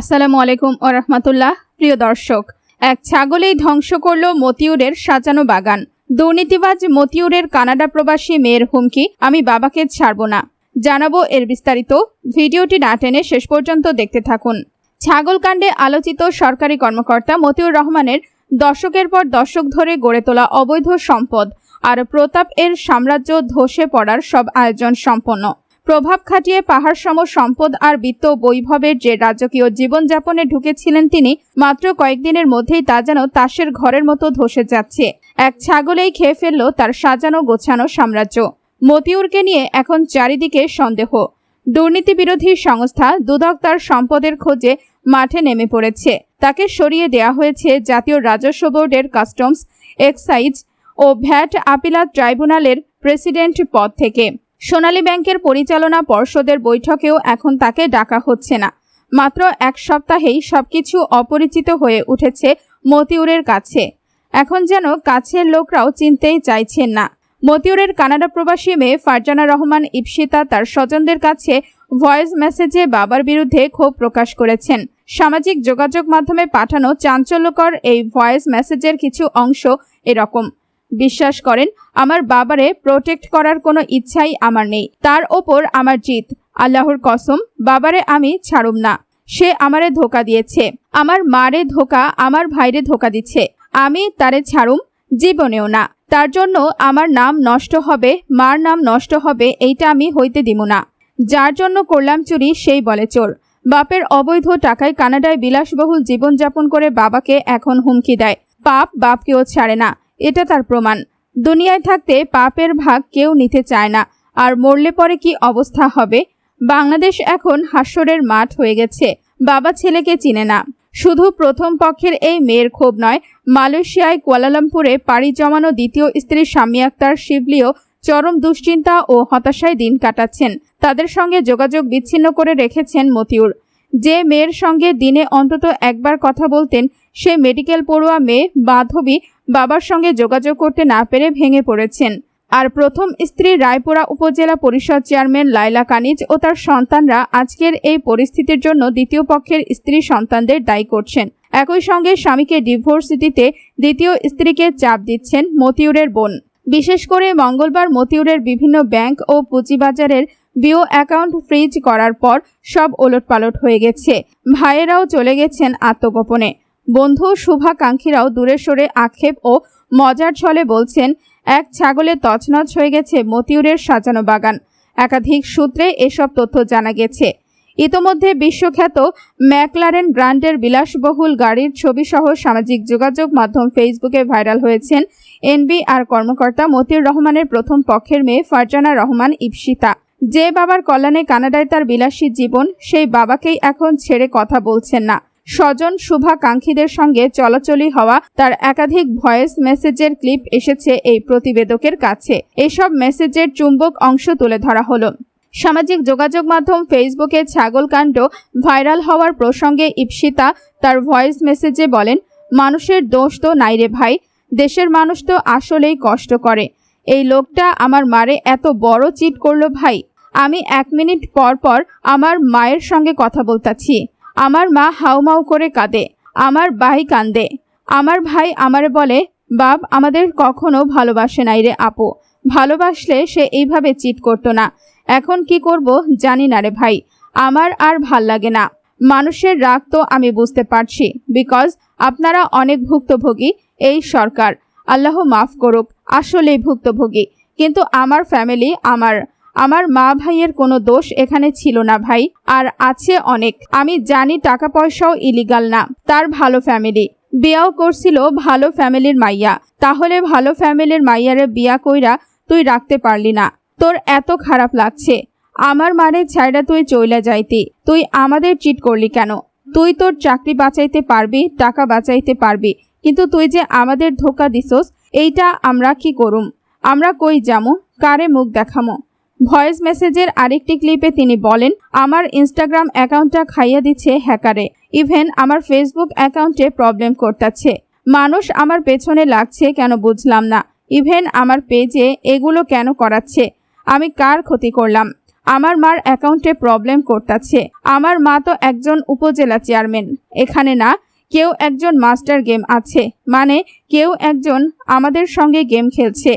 আসসালামু আলাইকুম ও রহমতুল্লাহ, প্রিয় দর্শক। এক ছাগলেই ধ্বংস করল মতিউরের সাজানো বাগান। দুর্নীতিবাজ মতিউরের কানাডা প্রবাসী মেয়ের হুমকি, আমি বাবাকে ছাড়ব না। জানাব এর বিস্তারিত। ভিডিওটি না টেনে শেষ পর্যন্ত দেখতে থাকুন। ছাগলকাণ্ডে আলোচিত সরকারি কর্মকর্তা মতিউর রহমানের দশকের পর দশক ধরে গড়ে তোলা অবৈধ সম্পদ আর প্রতাপ এর সাম্রাজ্য ধসে পড়ার সব আয়োজন সম্পন্ন। প্রভাব খাটিয়ে পাহাড়সম সম্পদ আর বিত্ত বৈভবের যে রাজকীয় জীবনযাপনে ঢুকেছিলেন তিনি, মাত্র কয়েকদিনের মধ্যেই তা যেন তাসের ঘরের মতো ধসে যাচ্ছে। এক ছাগলেই খেয়ে ফেলল তার সাজানো গোছানো সাম্রাজ্য। মতিউরকে নিয়ে এখন চারিদিকে সন্দেহ। দুর্নীতি বিরোধী সংস্থা দুদক তার সম্পদের খোঁজে মাঠে নেমে পড়েছে। তাকে সরিয়ে দেয়া হয়েছে জাতীয় রাজস্ব বোর্ডের কাস্টমস, এক্সাইজ ও ভ্যাট আপিলা ট্রাইব্যুনালের প্রেসিডেন্ট পদ থেকে। সোনালী ব্যাংকের পরিচালনা পর্ষদের বৈঠকেও এখন তাকে ডাকা হচ্ছে না। মাত্র এক সপ্তাহেই সবকিছু অপরিচিত হয়ে উঠেছে মতিউরের কাছে। এখন যেন কাছের লোকরাও চিনতেই চাইছেন না। মতিউরের কানাডা প্রবাসী মেয়ে ফারজানা রহমান ইপসিতা তার স্বজনদের কাছে ভয়েস মেসেজে বাবার বিরুদ্ধে ক্ষোভ প্রকাশ করেছেন। সামাজিক যোগাযোগ মাধ্যমে পাঠানো চাঞ্চল্যকর এই ভয়েস মেসেজের কিছু অংশ এরকম। বিশ্বাস করেন, আমার বাবারে প্রোটেক্ট করার কোনো ইচ্ছাই আমার নেই। তার ওপর আমার জিত। আল্লাহর কসম, বাবারে আমি ছাড়ুম না। সে আমারে ধোকা দিয়েছে। আমার মারে ধোকা, আমার ভাইরে ধোকা দিচ্ছে। আমি তারে ছাড়ুম, জীবনেও না। তার জন্য আমার নাম নষ্ট হবে, মার নাম নষ্ট হবে, এইটা আমি হইতে দিব না। যার জন্য করলাম চুরি, সেই বলে চোর। বাপের অবৈধ টাকায় কানাডায় বিলাসবহুল জীবনযাপন করে বাবাকে এখন হুমকি দেয়। পাপ বাপকেও ছাড়ে না। এটা তার প্রমাণ। দুনিয়ায় থাকতে পাপের ভাগ কেউ নিতে চায় না। আর মরলে পরে কি অবস্থা হবে? বাংলাদেশ এখন হাস্যরের মাঠ হয়ে গেছে। বাবা ছেলেকে চিনে না। শুধু প্রথম পক্ষের এই মেয়ের ক্ষোভ নয়, মালয়েশিয়ায় কুয়ালালামপুরে পাড়ি জমানো দ্বিতীয় স্ত্রী স্বামী আক্তার শিবলিও চরম দুশ্চিন্তা ও হতাশায় দিন কাটাচ্ছেন। তাদের সঙ্গে যোগাযোগ বিচ্ছিন্ন করে রেখেছেন মতিউর। যে মেয়ের সঙ্গে দিনে অন্তত একবার কথা বলতেন, সে মেডিকেল পড়ুয়া মেয়ে বান্ধবী বাবার সঙ্গে যোগাযোগ করতে না পেরে ভেঙে পড়েছেন। আর প্রথম স্ত্রী রায়পুরা উপজেলা পরিষদ চেয়ারম্যান লাইলা কানিজ ও তার সন্তানরা আজকের এই পরিস্থিতির জন্য দ্বিতীয় পক্ষের স্ত্রী সন্তানদের দায়ী করছেন। একই সঙ্গে স্বামীকে ডিভোর্স দিতে দ্বিতীয় স্ত্রীকে চাপ দিচ্ছেন মতিউরের বোন। বিশেষ করে মঙ্গলবার মতিউরের বিভিন্ন ব্যাংক ও পুঁজিবাজারের বিও অ্যাকাউন্ট ফ্রিজ করার পর সব ওলটপালট হয়ে গেছে। ভাইয়েরাও চলে গেছেন আত্মগোপনে। বন্ধু শুভাকাঙ্ক্ষীরাও দূরে সরে আক্ষেপ ও মজার ছলে বলছেন, এক ছাগলে তছনছ হয়ে গেছে মতিউরের সাজানো বাগান। একাধিক সূত্রে এসব তথ্য জানা গেছে। ইতোমধ্যে বিশ্বখ্যাত ম্যাকলারেন ব্র্যান্ডের বিলাসবহুল গাড়ির ছবিসহ সামাজিক যোগাযোগ মাধ্যম ফেসবুকে ভাইরাল হয়েছেন এনবিআর কর্মকর্তা মতিউর রহমানের প্রথম পক্ষের মেয়ে ফারজানা রহমান ইপসিতা যে বাবার কল্যাণে কানাডায় তার বিলাসী জীবন, সেই বাবাকেই এখন ছেড়ে কথা বলছেন না। স্বজন শুভাকাঙ্ক্ষীদের সঙ্গে চলাচলি হওয়া তার একাধিক ভয়েস মেসেজের ক্লিপ এসেছে এই প্রতিবেদকের কাছে। এসব মেসেজের চুম্বক অংশ তুলে ধরা হলো। সামাজিক যোগাযোগ মাধ্যম ফেসবুকে ছাগলকাণ্ড ভাইরাল হওয়ার প্রসঙ্গে ইপসিতা তার ভয়েস মেসেজে বলেন, মানুষের দোষ তো নাই রে ভাই, দেশের মানুষ তো আসলেই কষ্ট করে। এই লোকটা আমার মারে এত বড় চিট করল ভাই। আমি এক মিনিট পর পর আমার মায়ের সঙ্গে কথা বলতাছি। আমার মা হাউমাউ করে কাঁদে, আমার ভাই কান্দে। আমার ভাই আমারে বলে, বাপ, আমাদের কখনো ভালোবাসে নাই রে আপু। ভালোবাসলে সে এইভাবে চিট করতো না। এখন কি করব জানি না রে ভাই। আমার আর ভালো লাগে না। মানুষের রাগ তো আমি বুঝতে পারছি বিকজ আপনারা অনেক ভুক্তভোগী, এই সরকার। আল্লাহ মাফ করুক, আসলেই ভুক্তভোগী। কিন্তু আমার ফ্যামিলি আমার আমার মা ভাইয়ের কোনো দোষ এখানে ছিল না ভাই, আর আছে অনেক। আমি জানি টাকা পয়সাও ইলিগাল না, তার ভালো ফ্যামিলি বিয়াও করছিল ভালো ফ্যামিলির মাইয়া। তাহলে ভালো ফ্যামিলির মাইয়ারে বিয়া কইরা তুই রাখতে পারলি না। তোর এত খারাপ লাগছে। আমার মানে ছাইড়া তুই চইলা যাইতি। তুই আমাদের চিট করলি কেন? তুই তোর চাকরি বাঁচাইতে পারবি, টাকা বাঁচাইতে পারবি। কিন্তু তুই যে আমাদের ধোকা দিছস, এইটা আমরা কি করুম? আমরা কই যামু? কারে মুখ দেখামো? ভয়েস মেসেজের আরেকটি ক্লিপে তিনি বলেন, আমার ইনস্টাগ্রাম অ্যাকাউন্টটা খাইয়া দিচ্ছে হ্যাকারে। ইভেন আমার ফেসবুক অ্যাকাউন্টে প্রবলেম করতেছে। মানুষ আমার পেছনে লাগছে কেন বুঝলাম না। ইভেন আমার পেজে এগুলো কেন করাচ্ছে? আমি কার ক্ষতি করলাম? আমার মার অ্যাকাউন্টে প্রবলেম করতেছে। আমার মা তো একজন উপজেলা চেয়ারম্যান। এখানে না, কেউ একজন মাস্টার গেম আছে। মানে কেউ একজন আমাদের সঙ্গে গেম খেলছে।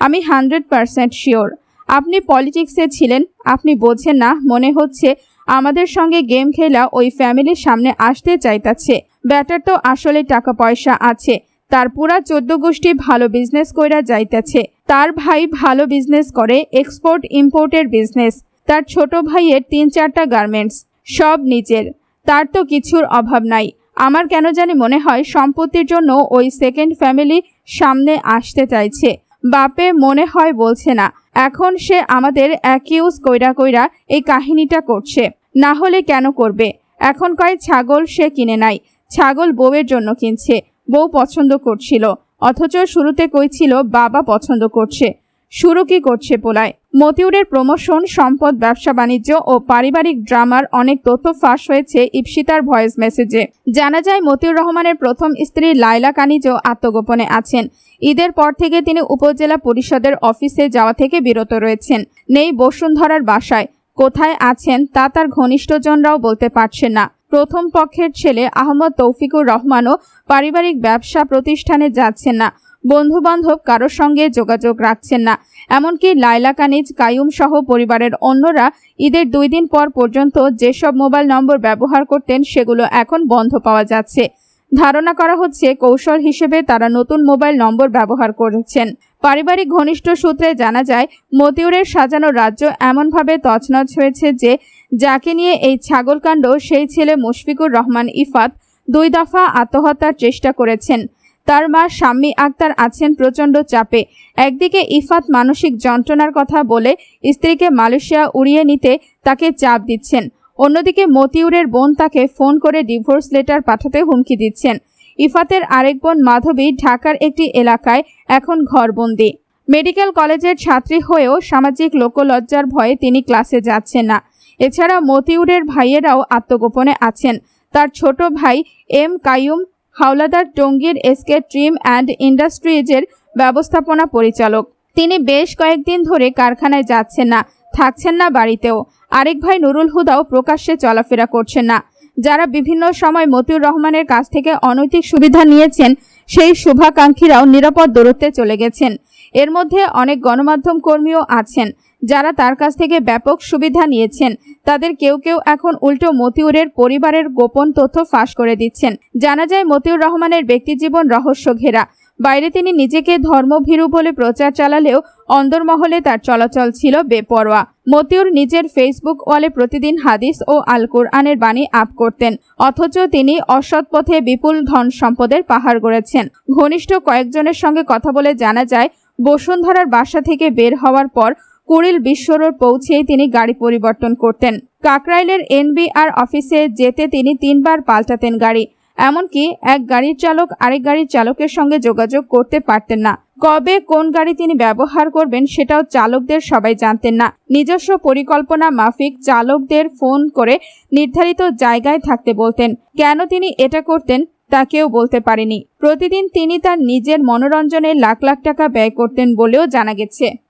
আমি হান্ড্রেড পারসেন্ট শিওর। আপনি পলিটিক্সে ছিলেন, আপনি বোঝেন না, মনে হচ্ছে আমাদের সঙ্গে গেম খেলা ওই ফ্যামিলির সামনে আসতে চাইতাছে। ব্যাটার তো আসলে টাকা পয়সা আছে, তার পুরা চোদ্দ গোষ্ঠী ভালো বিজনেস কইরা যাইতেছে। তার ভাই ভালো বিজনেস করে এক্সপোর্ট ইম্পোর্টের বিজনেস তার ছোট ভাইয়ের তিন চারটা গার্মেন্টস সব নিজের। তার তো কিছুর অভাব নাই। আমার কেন জানি মনে হয় সম্পত্তির জন্য ওই সেকেন্ড ফ্যামিলি সামনে আসতে চাইছে। বাপে মনে হয় বলছে না এখন সে আমাদের অ্যাকিউজ কইরা কইরা এই কাহিনীটা করছে। না হলে কেন করবে? এখন কয় ছাগল সে কিনে নাই। ছাগল বউয়ের জন্য কিনছে। বউ পছন্দ করছিল। অথচ শুরুতে কইছিল বাবা পছন্দ করছে। শুরু কি করছে পোলায়। মতিউরের প্রমোশন, সম্পদ, ব্যবসা, বাণিজ্য ও পারিবারিক ড্রামার অনেক তথ্য ফাঁস হয়েছে ইপসিতার ভয়েস মেসেজে। জানা যায়, মতিউর রহমানের প্রথম স্ত্রী লায়লা কানিজও আত্মগোপনে আছেন। ঈদের পর থেকে তিনি উপজেলা পরিষদের অফিসে যাওয়া থেকে বিরত রয়েছেন। নেই বসুন্ধরার বাসায়। কোথায় আছেন তা তার ঘনিষ্ঠজনরাও বলতে পারছেন না। প্রথম পক্ষের ছেলে আহমদ তৌফিকুর রহমানও পারিবারিক ব্যবসা প্রতিষ্ঠানে যাচ্ছেন না। বন্ধু বান্ধব কারোর সঙ্গে যোগাযোগ রাখছেন না। এমনকি লাইলা কানিজ, কায়ুম সহ পরিবারের অন্যরা ঈদের দুই দিন পর পর্যন্ত যেসব মোবাইল নম্বর ব্যবহার করতেন, সেগুলো এখন বন্ধ পাওয়া যাচ্ছে। ধারণা করা হচ্ছে, কৌশল হিসেবে তারা নতুন মোবাইল নম্বর ব্যবহার করেছেন। পারিবারিক ঘনিষ্ঠ সূত্রে জানা যায়, মতিউরের সাজানো রাজ্য এমনভাবে তছনছ হয়েছে যে, যাকে নিয়ে এই ছাগলকাণ্ড, সেই ছেলে মুশফিকুর রহমান ইফাত দুই দফা আত্মহত্যার চেষ্টা করেছেন। তার মা শাম্মী আক্তার আছেন প্রচণ্ড চাপে। একদিকে ইফাত মানসিক যন্ত্রণার কথা বলে স্ত্রীকে মালয়েশিয়া উড়িয়ে নিতে তাকে চাপ দিচ্ছেন। অন্যদিকে মতিউরের বোন তাকে ফোন করে ডিভোর্স লেটার পাঠাতে হুমকি দিচ্ছেন। ইফাতের আরেক বোন মাধবী ঢাকার একটি এলাকায় এখন ঘরবন্দি। মেডিকেল কলেজের ছাত্রী হয়েও সামাজিক লোকলজ্জার ভয়ে তিনি ক্লাসে যাচ্ছেন না। এছাড়া মতিউরের ভাইয়েরাও আত্মগোপনে আছেন। তার ছোট ভাই এম কায়ুম হাওলাদার টঙ্গীর এসকে ট্রিম অ্যান্ড ইন্ডাস্ট্রিজের ব্যবস্থাপনা পরিচালক। তিনি বেশ কয়েকদিন ধরে কারখানায় যাচ্ছেন না, থাকছেন না বাড়িতেও। আরেক ভাই নুরুল হুদাও প্রকাশ্যে চলাফেরা করছেন না। যারা বিভিন্ন সময় মতিউর রহমানের কাছ থেকে অনৈতিক সুবিধা নিয়েছেন, সেই শুভাকাঙ্ক্ষীরাও নিরাপদ দূরত্বে চলে গেছেন। এর মধ্যে অনেক গণমাধ্যম কর্মীও আছেন, যারা তার কাছ থেকে ব্যাপক সুবিধা নিয়েছেন। তাদের কেউ কেউ এখন উল্টো মতিউরের পরিবারের গোপন তথ্য ফাঁস করে দিচ্ছেন। জানা যায়, মতিউর রহমানের ব্যক্তিজীবন রহস্য ঘেরা। বাইরে তিনি নিজেকে ধর্মভীরু বলে প্রচার চালালেও অন্দরমহলে তার চলাচল ছিল বেপরোয়া। মতিউর নিজের ফেসবুক ওয়ালে প্রতিদিন হাদিস ও আল কোরআনের বাণী আপ করতেন, অথচ তিনি অসৎ পথে বিপুল ধন সম্পদের পাহাড় গড়েছেন। ঘনিষ্ঠ কয়েকজনের সঙ্গে কথা বলে জানা যায় বসুন্ধরার বাসা থেকে বের হওয়ার পর কুড়িল বিশ্বরোড পৌঁছেই তিনি গাড়ি পরিবর্তন করতেন। কাকরাইলের এনবিআর অফিসে যেতে তিনি তিনবার পাল্টাতেন গাড়ি। এমনকি এক গাড়ির চালক আরেক গাড়ির চালকের সঙ্গে যোগাযোগ করতে পারতেন না। কবে কোন গাড়ি তিনি ব্যবহার করবেন সেটাও চালকদের সবাই জানতেন না। নিজস্ব পরিকল্পনা মাফিক চালকদের ফোন করে নির্ধারিত জায়গায় থাকতে বলতেন। কেন তিনি এটা করতেন? তা কেউ বলতে পারেনি। প্রতিদিন তিনি তার নিজের মনোরঞ্জনে লাখ লাখ টাকা ব্যয় করতেন বলেও জানা গেছে।